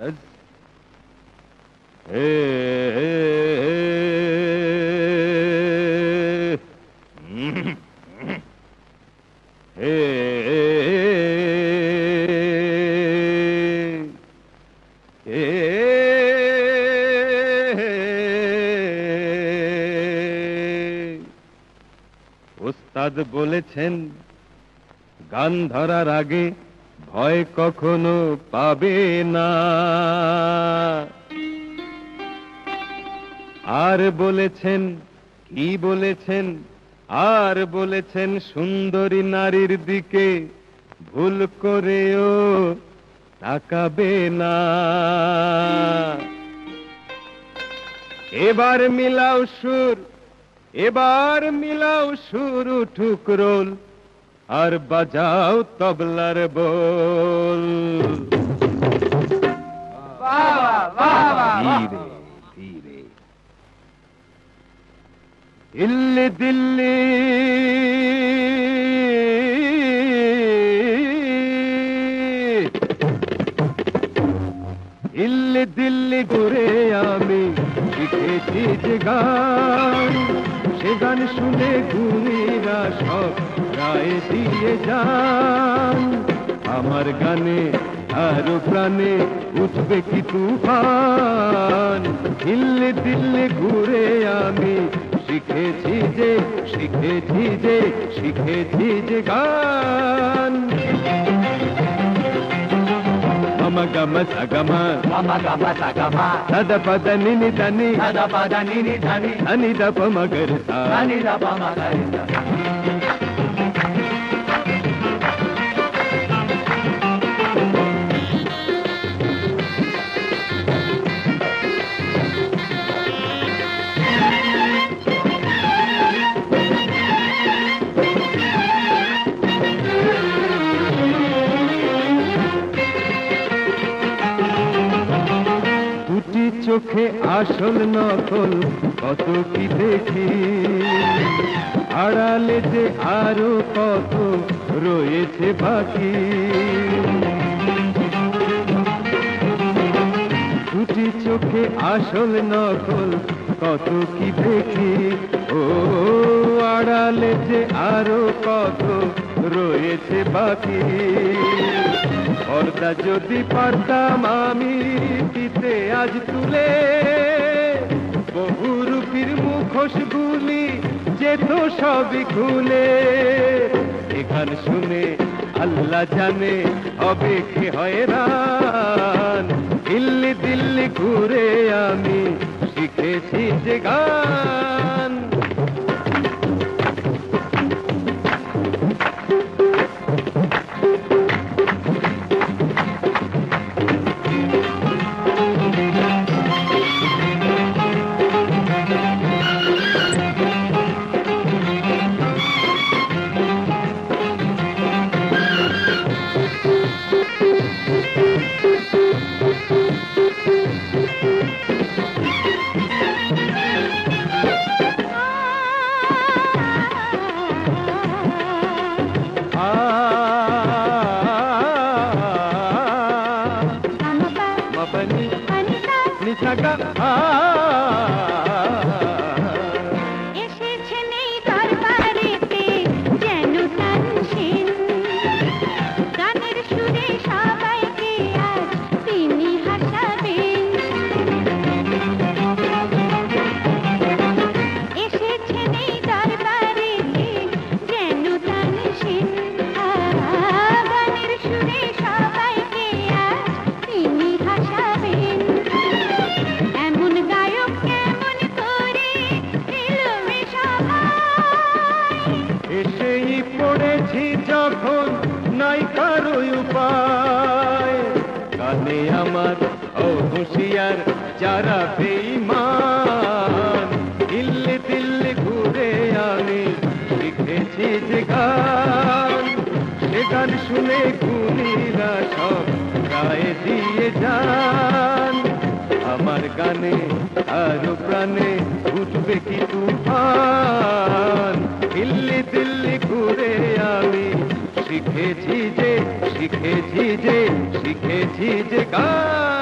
Bes. Hey, hey, hey. Mm. Hey, hey. ওস্তাদ বলেছেন গান ধরার আগে ভয় কখনো পাবে না। আর বলেছেন, কি বলেছেন? আর বলেছেন সুন্দরী নারীর দিকে ভুল করেও তাকাবে না। এবার মিলাও সুর, এবার মিলাও সুর, উঠুক রোল। আর বাজাও তবলার বল। ধীরে দিল্লি দিল্লি। দিল্লি দিল্লি ঘুরে আমি শিখেছি যে গান। সে গান শুনে ঘুরিরা সব রায় দিয়ে যান আমার গানে আরো প্রাণে উঠবে কি তুফান দিল্লি দিল্লি ঘুরে আমি শিখেছি যে শিখেছি যে শিখেছি যে গান మమ గమ సగమ Mama gama sagama, సద పద నిని దని sada pada nini dhani, అని దప మగర సా dhani da চোখে আসল নকল, কত কি দেখি? আড়ালে যে আরও কত রয়েছে বাকি? দুটি চোখে আসল নকল, কত কি দেখি? ও, আড়ালে যে আরও কত রয়েছে বাকি? পর্দা যদি পারতাম আমি দিতে আজ তুলে বহুরূপীর মুখোশ গুলি যেত সবই খুলে। এখান শুনে আল্লাহ জানে হবে কি হয়রান। দিল্লি দিল্লি ঘুরে আমি শিখেছি যে গান। కలిసట ఆ পড়েছি যখন নাই কারও উপায়। কানে আমার ও হুঁশিয়ার যারা বেঈমান, দিল্লি দিল্লি ঘুরে আমি শিখেছি যে গান। সে গান শুনে গুণীরা সব গায়ে দিয়ে যান। আমার গানে আরও প্রাণে উঠবে কি তুফান। দিল্লি দিল্লি ঘুরে শিখেছি যে শিখেছি যে শিখেছি যে গান।